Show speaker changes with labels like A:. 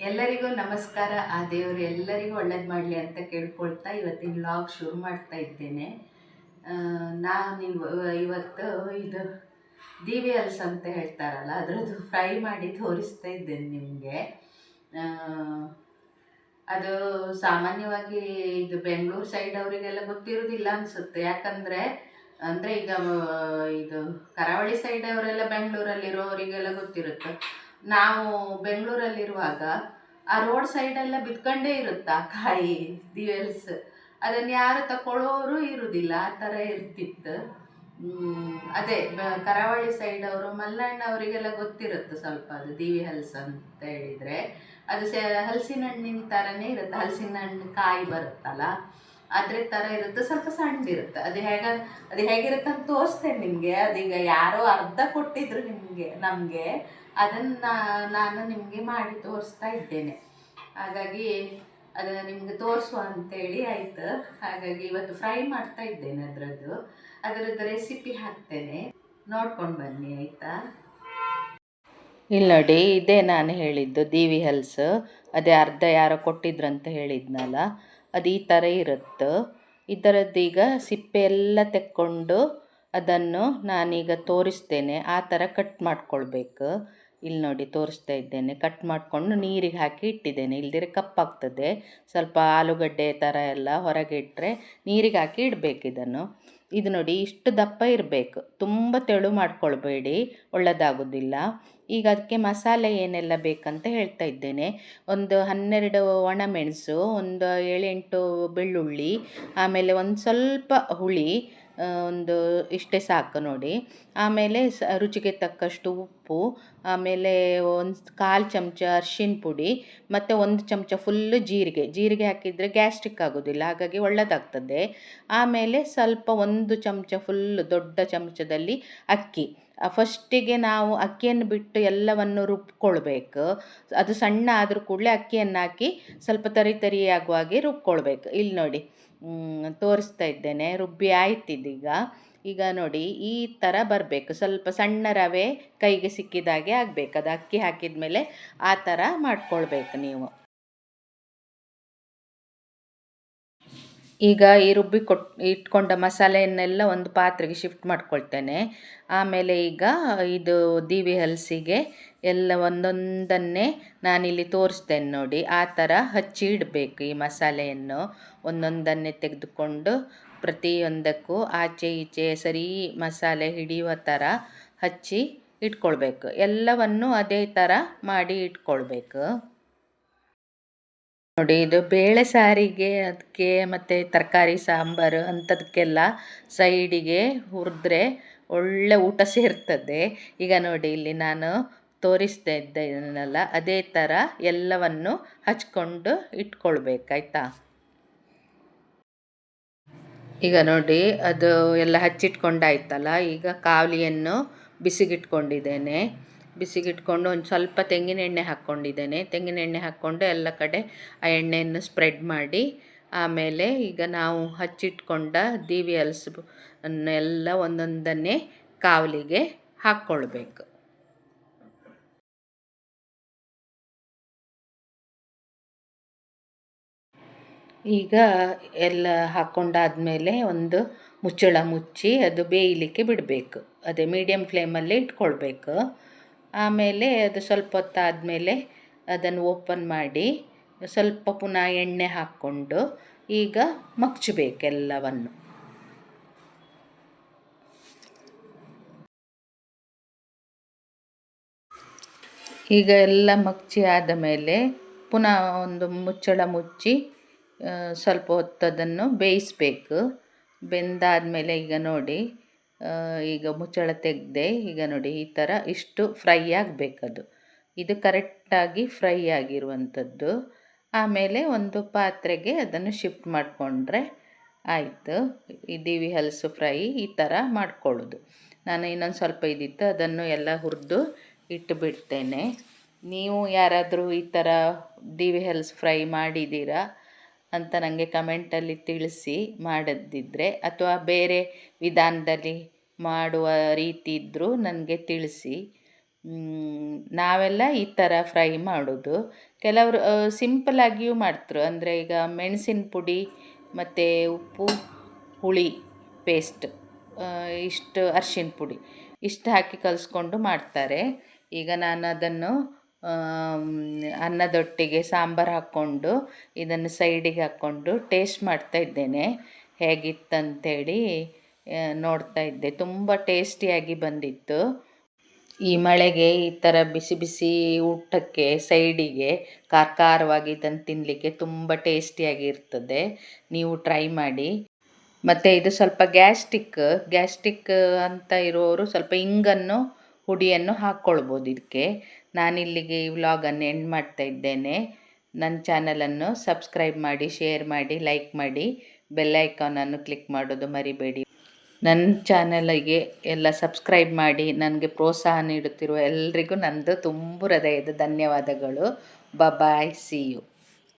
A: ಎಲ್ಲರಿಗೂ ನಮಸ್ಕಾರ. ಆ ದೇವರು ಎಲ್ಲರಿಗೂ ಒಳ್ಳೇದು ಮಾಡಲಿ ಅಂತ ಕೇಳ್ಕೊಳ್ತಾ ಇವತ್ತಿನ ವ್ಲಾಗ್ ಶುರು ಮಾಡ್ತಾ ಇದ್ದೇನೆ. ನಾನು ಇವ- ಇವತ್ತು ಇದು ದಿವಿ ಹಲ್ಸ್ ಅಂತ ಹೇಳ್ತಾರಲ್ಲ, ಅದರದ್ದು ಫ್ರೈ ಮಾಡಿ ತೋರಿಸ್ತಾ ಇದ್ದೇನೆ ನಿಮಗೆ. ಅದು ಸಾಮಾನ್ಯವಾಗಿ ಇದು ಬೆಂಗಳೂರು ಸೈಡ್ ಅವರಿಗೆಲ್ಲ ಗೊತ್ತಿರೋದಿಲ್ಲ ಅನಿಸುತ್ತೆ. ಯಾಕಂದರೆ, ಅಂದರೆ ಈಗ ಇದು ಕರಾವಳಿ ಸೈಡ್ ಅವರೆಲ್ಲ ಬೆಂಗಳೂರಲ್ಲಿರೋರಿಗೆಲ್ಲ ಗೊತ್ತಿರುತ್ತೆ. ನಾವು ಬೆಂಗಳೂರಲ್ಲಿರುವಾಗ ಆ ರೋಡ್ ಸೈಡೆಲ್ಲ ಬಿತ್ಕೊಂಡೇ ಇರುತ್ತಾ ಕಾಯಿ ದಿವೆಲ್ಸ್ ಅದನ್ನು ಯಾರು ತಗೊಳ್ಳೋರು ಇರುವುದಿಲ್ಲ ಆ ಥರ ಇರ್ತಿತ್ತು. ಅದೇ ಕರಾವಳಿ ಸೈಡ್ ಅವರು ಮಲ್ಲಣ್ಣ ಅವರಿಗೆಲ್ಲ ಗೊತ್ತಿರುತ್ತೆ ಸ್ವಲ್ಪ ಅದು ದಿವಿ ಹಲ್ಸ್ ಅಂತ ಹೇಳಿದರೆ. ಅದು ಸೆ ಹಲಸಿನ ಹಣ್ಣಿನ ಥರನೇ ಇರುತ್ತೆ ಹಲಸಿನ ಹಣ್ಣು ಕಾಯಿ ಬರುತ್ತಲ್ಲ. ಅದ್ರ ಥರ ಇರುತ್ತೆ, ಸ್ವಲ್ಪ ಸಣ್ಣದಿರುತ್ತೆ ಅದು ಹೇಗ, ಅದು ಹೇಗಿರುತ್ತೆ ಅಂತ ತೋರಿಸ್ತೇನೆ ನಿಮಗೆ. ಅದೀಗ ಯಾರೋ ಅರ್ಧ ಕೊಟ್ಟಿದ್ರು ನಿಮಗೆ, ನಮಗೆ. ಅದನ್ನ ನಾನು ನಿಮಗೆ ಮಾಡಿ ತೋರಿಸ್ತಾ ಇದ್ದೇನೆ. ಹಾಗಾಗಿ ಅದನ್ನು ನಿಮಗೆ ತೋರಿಸುವ ಅಂತೇಳಿ ಆಯಿತು. ಹಾಗಾಗಿ ಇವತ್ತು ಫ್ರೈ ಮಾಡ್ತಾ ಇದ್ದೇನೆ ಅದರದ್ದು. ಅದರದ್ದು ರೆಸಿಪಿ ಹಾಕ್ತೇನೆ. ನೋಡ್ಕೊಂಡು ಬನ್ನಿ, ಆಯಿತಾ? ಇಲ್ಲಿ ನೋಡಿ ಇದೇ ನಾನು ಹೇಳಿದ್ದು ದೇವಿ ಹಲ್ಸ್ ಅದೇ ಅರ್ಧ ಯಾರೋ ಕೊಟ್ಟಿದ್ರಂತ ಹೇಳಿದ್ನಲ್ಲ, ಅದು ಈ ಥರ ಇರುತ್ತೆ ಇದರದ್ದೀಗ ಸಿಪ್ಪೆ ಎಲ್ಲ ತೆಕ್ಕೊಂಡು ಅದನ್ನು ನಾನೀಗ ತೋರಿಸ್ತೇನೆ. ಆ ಥರ ಕಟ್ ಮಾಡ್ಕೊಳ್ಬೇಕು. ಇಲ್ಲಿ ನೋಡಿ, ತೋರಿಸ್ತಾ ಇದ್ದೇನೆ. ಕಟ್ ಮಾಡಿಕೊಂಡು ನೀರಿಗೆ ಹಾಕಿ ಇಟ್ಟಿದ್ದೇನೆ. ಇಲ್ದಿರೆ ಕಪ್ಪಾಗ್ತದೆ. ಸ್ವಲ್ಪ ಆಲೂಗಡ್ಡೆ ಥರ ಎಲ್ಲ ಹೊರಗೆ ಇಟ್ಟರೆ ನೀರಿಗೆ ಹಾಕಿ ಇಡಬೇಕು ಇದನ್ನು. ಇದು ನೋಡಿ, ಇಷ್ಟು ದಪ್ಪ ಇರಬೇಕು. ತುಂಬ ತೆಳು ಮಾಡ್ಕೊಳ್ಬೇಡಿ ಒಳ್ಳೆಯದಾಗೋದಿಲ್ಲ ಈಗ ಅದಕ್ಕೆ ಮಸಾಲೆ ಏನೆಲ್ಲ ಬೇಕಂತ ಹೇಳ್ತಾ ಇದ್ದೇನೆ. ಒಂದು ಹನ್ನೆರಡು ಒಣಮೆಣಸು, ಒಂದು ಏಳೆಂಟು ಬೆಳ್ಳುಳ್ಳಿ, ಆಮೇಲೆ ಒಂದು ಸ್ವಲ್ಪ ಹುಳಿ ಒಂದು ಇಷ್ಟೇ ಸಾಕು ನೋಡಿ. ಆಮೇಲೆ ಸ, ರುಚಿಗೆ ತಕ್ಕಷ್ಟು ಉಪ್ಪು, ಆಮೇಲೆ ಒಂದು ಕಾಲು ಚಮಚ ಅರ್ಶಿನ ಪುಡಿ, ಮತ್ತು ಒಂದು ಚಮಚ ಫುಲ್ಲು ಜೀರಿಗೆ. ಜೀರಿಗೆ ಹಾಕಿದರೆ ಗ್ಯಾಸ್ಟ್ರಿಕ್ ಆಗೋದಿಲ್ಲ, ಹಾಗಾಗಿ ಒಳ್ಳೆಯದಾಗ್ತದೆ ಆಮೇಲೆ ಸ್ವಲ್ಪ ಒಂದು ಚಮಚ ಫುಲ್ಲು ದೊಡ್ಡ ಚಮಚದಲ್ಲಿ ಅಕ್ಕಿ. ಫಸ್ಟಿಗೆ ನಾವು ಅಕ್ಕಿಯನ್ನು ಬಿಟ್ಟು ಎಲ್ಲವನ್ನು ರುಬ್ಕೊಳ್ಬೇಕು. ಅದು ಸಣ್ಣ ಆದರೂ ಕೂಡಲೇ ಅಕ್ಕಿಯನ್ನು ಹಾಕಿ ಸ್ವಲ್ಪ ತರಿ ತರಿ ಆಗುವ ಹಾಗೆ ರುಬ್ಕೊಳ್ಬೇಕು. ಇಲ್ಲಿ ನೋಡಿ ತೋರಿಸ್ತಾ ಇದ್ದೇನೆ. ರುಬ್ಬಿ ಆಯ್ತಿದೀಗ ಈಗ ನೋಡಿ, ಈ ಥರ ಬರಬೇಕು. ಸ್ವಲ್ಪ ಸಣ್ಣ ರವೆ ಕೈಗೆ ಸಿಕ್ಕಿದಾಗೆ ಆಗಬೇಕು. ಅದು ಅಕ್ಕಿ ಹಾಕಿದ ಮೇಲೆ ಆ ಥರ ಮಾಡ್ಕೊಳ್ಬೇಕು ನೀವು. ಈಗ ಈ ರುಬ್ಬಿ ಕೊಟ್, ಇಟ್ಕೊಂಡ ಮಸಾಲೆಯನ್ನೆಲ್ಲ ಒಂದು ಪಾತ್ರೆಗೆ ಶಿಫ್ಟ್ ಮಾಡ್ಕೊಳ್ತೇನೆ. ಆಮೇಲೆ ಈಗ ಇದು ದೀವಿ ಹಲಸಿಗೆ ಎಲ್ಲ ಒಂದೊಂದನ್ನೇ ನಾನಿಲ್ಲಿ ತೋರಿಸ್ತೇನೆ ನೋಡಿ. ಆ ಥರ ಹಚ್ಚಿ ಇಡಬೇಕು ಈ ಮಸಾಲೆಯನ್ನು. ಒಂದೊಂದನ್ನೇ ತೆಗೆದುಕೊಂಡು ಪ್ರತಿಯೊಂದಕ್ಕೂ ಆಚೆ ಈಚೆ ಸರಿ ಮಸಾಲೆ ಹಿಡಿಯುವ ಥರ ಹಚ್ಚಿ ಇಟ್ಕೊಳ್ಬೇಕು. ಎಲ್ಲವನ್ನು ಅದೇ ಥರ ಮಾಡಿ ಇಟ್ಕೊಳ್ಬೇಕು. ನೋಡಿ, ಇದು ಬೇಳೆ ಸಾರಿಗೆ ಅದಕ್ಕೆ ಮತ್ತು ತರಕಾರಿ, ಸಾಂಬಾರು ಅಂಥದಕ್ಕೆಲ್ಲ ಸೈಡಿಗೆ ಹುರಿದ್ರೆ ಒಳ್ಳೆ ಊಟ ಸೇರ್ತದೆ. ಈಗ ನೋಡಿ, ಇಲ್ಲಿ ನಾನು ತೋರಿಸ್ತಾ ಇದ್ದೇನಲ್ಲ ಅದೇ ಥರ ಎಲ್ಲವನ್ನು ಹಚ್ಕೊಂಡು ಇಟ್ಕೊಳ್ಬೇಕಾಯ್ತಾ? ಈಗ ನೋಡಿ, ಅದು ಎಲ್ಲ ಹಚ್ಚಿಟ್ಕೊಂಡಾಯ್ತಲ್ಲ, ಈಗ ಕಾವಲಿಯನ್ನು ಬಿಸಿಗಿಟ್ಕೊಂಡಿದ್ದೇನೆ. ಬಿಸಿಗಿಟ್ಕೊಂಡು ಒಂದು ಸ್ವಲ್ಪ ತೆಂಗಿನ ಎಣ್ಣೆ ಹಾಕ್ಕೊಂಡಿದ್ದೇನೆ. ತೆಂಗಿನ ಎಣ್ಣೆ ಹಾಕ್ಕೊಂಡು ಎಲ್ಲ ಕಡೆ ಆ ಎಣ್ಣೆಯನ್ನು ಸ್ಪ್ರೆಡ್ ಮಾಡಿ ಆಮೇಲೆ ಈಗ ನಾವು ಹಚ್ಚಿಟ್ಕೊಂಡ ದೀವಿ ಎಲ್ಲ ಒಂದೊಂದನ್ನೇ ಕಾವಲಿಗೆ ಹಾಕ್ಕೊಳ್ಬೇಕು. ಈಗ ಎಲ್ಲ ಹಾಕ್ಕೊಂಡಾದ್ಮೇಲೆ ಒಂದು ಮುಚ್ಚಳ ಮುಚ್ಚಿ ಅದು ಬೇಯಲಿಕ್ಕೆ ಬಿಡಬೇಕು. ಅದೇ ಮೀಡಿಯಮ್ ಫ್ಲೇಮಲ್ಲಿ ಇಟ್ಕೊಳ್ಬೇಕು. ಆಮೇಲೆ ಅದು ಸ್ವಲ್ಪ ಹೊತ್ತಾದಮೇಲೆ ಅದನ್ನು ಓಪನ್ ಮಾಡಿ ಸ್ವಲ್ಪ ಪುನಃ ಎಣ್ಣೆ ಹಾಕ್ಕೊಂಡು ಈಗ ಮಗ್ಚಬೇಕೆಲ್ಲವನ್ನು ಈಗ ಎಲ್ಲ ಮಗ್ಚಿ ಆದ ಮೇಲೆ ಪುನಃ ಒಂದು ಮುಚ್ಚಳ ಮುಚ್ಚಿ ಸ್ವಲ್ಪ ಹೊತ್ತು ಅದನ್ನು ಬೆಂದಾದ ಮೇಲೆ ಈಗ ನೋಡಿ ಈಗ ಮುಚ್ಚಳ ತೆಗೆದೆ, ಈಗ ನೋಡಿ ಈ ಥರ ಇಷ್ಟು ಫ್ರೈ ಆಗಬೇಕದು. ಇದು ಕರೆಕ್ಟಾಗಿ ಫ್ರೈ ಆಗಿರುವಂಥದ್ದು ಆಮೇಲೆ ಒಂದು ಪಾತ್ರೆಗೆ ಅದನ್ನು ಶಿಫ್ಟ್ ಮಾಡಿಕೊಂಡ್ರೆ ಆಯಿತು. ಈ ದಿವಿ ಹಲಸು ಫ್ರೈ ಈ ಥರ ಮಾಡ್ಕೊಳ್ಳೋದು. ನಾನು ಇನ್ನೊಂದು ಸ್ವಲ್ಪ ಇದ್ದಿತ್ತು ಅದನ್ನು ಎಲ್ಲ ಹುರಿದು ಇಟ್ಟು ಬಿಡ್ತೇನೆ ನೀವು ಯಾರಾದರೂ ಈ ಥರ ದಿವಿ ಹಲಸು ಫ್ರೈ ಮಾಡಿದ್ದೀರಾ? ಅಂತ ನನಗೆ ಕಮೆಂಟಲ್ಲಿ ತಿಳಿಸಿ ಮಾಡದಿದ್ದರೆ ಅಥವಾ ಬೇರೆ ವಿಧಾನದಲ್ಲಿ ಮಾಡುವ ರೀತಿ ಇದ್ದರೂ ನನಗೆ ತಿಳಿಸಿ. ನಾವೆಲ್ಲ ಈ ಥರ ಫ್ರೈ ಮಾಡೋದು. ಕೆಲವರು ಸಿಂಪಲಾಗಿಯೂ ಮಾಡ್ತರು. ಅಂದರೆ ಈಗ ಮೆಣಸಿನ ಪುಡಿ ಮತ್ತು ಉಪ್ಪು, ಹುಳಿ ಪೇಸ್ಟ್ ಇಷ್ಟು ಅರ್ಶಿನ ಪುಡಿ, ಇಷ್ಟು ಹಾಕಿ ಕಲಿಸ್ಕೊಂಡು ಮಾಡ್ತಾರೆ. ಈಗ ನಾನು ಅದನ್ನು ಅನ್ನದೊಟ್ಟಿಗೆ ಸಾಂಬಾರು ಹಾಕ್ಕೊಂಡು, ಇದನ್ನು ಸೈಡಿಗೆ ಹಾಕ್ಕೊಂಡು ಟೇಸ್ಟ್ ಮಾಡ್ತಾ ಇದ್ದೇನೆ. ಹೇಗಿತ್ತಂಥೇಳಿ ನೋಡ್ತಾ ಇದ್ದೆ. ತುಂಬ ಟೇಸ್ಟಿಯಾಗಿ ಬಂದಿತ್ತು. ಈ ಮಳೆಗೆ ಈ ಥರ ಬಿಸಿ ಬಿಸಿ ಊಟಕ್ಕೆ, ಸೈಡಿಗೆ ಖಾರ ಇದನ್ನು ತಿನ್ನಲಿಕ್ಕೆ ತುಂಬ ಟೇಸ್ಟಿಯಾಗಿರ್ತದೆ ನೀವು ಟ್ರೈ ಮಾಡಿ. ಮತ್ತು ಇದು ಸ್ವಲ್ಪ ಗ್ಯಾಸ್ಟಿಕ್ ಗ್ಯಾಸ್ಟಿಕ್ ಅಂತ ಇರೋರು ಸ್ವಲ್ಪ ಇಂಗನ್ನು, ಹುಡಿಯನ್ನು ಹಾಕ್ಕೊಳ್ಬೋದು ಇದಕ್ಕೆ. ನಾನಿಲ್ಲಿಗೆ ಈ ವ್ಲಾಗನ್ನು ಎಂಡ್ ಮಾಡ್ತಾ ಇದ್ದೇನೆ. ನನ್ನ ಚಾನಲನ್ನು ಸಬ್ಸ್ಕ್ರೈಬ್ ಮಾಡಿ, ಶೇರ್ ಮಾಡಿ, ಲೈಕ್ ಮಾಡಿ, ಬೆಲ್ ಐಕಾನನ್ನು ಕ್ಲಿಕ್ ಮಾಡೋದು ಮರಿಬೇಡಿ. ನನ್ನ ಚಾನಲಿಗೆ ಎಲ್ಲ ಸಬ್ಸ್ಕ್ರೈಬ್ ಮಾಡಿ, ನನಗೆ ಪ್ರೋತ್ಸಾಹ ನೀಡುತ್ತಿರುವ ಎಲ್ರಿಗೂ ನಂದು ತುಂಬ ಹೃದಯದ ಧನ್ಯವಾದಗಳು. Bye see you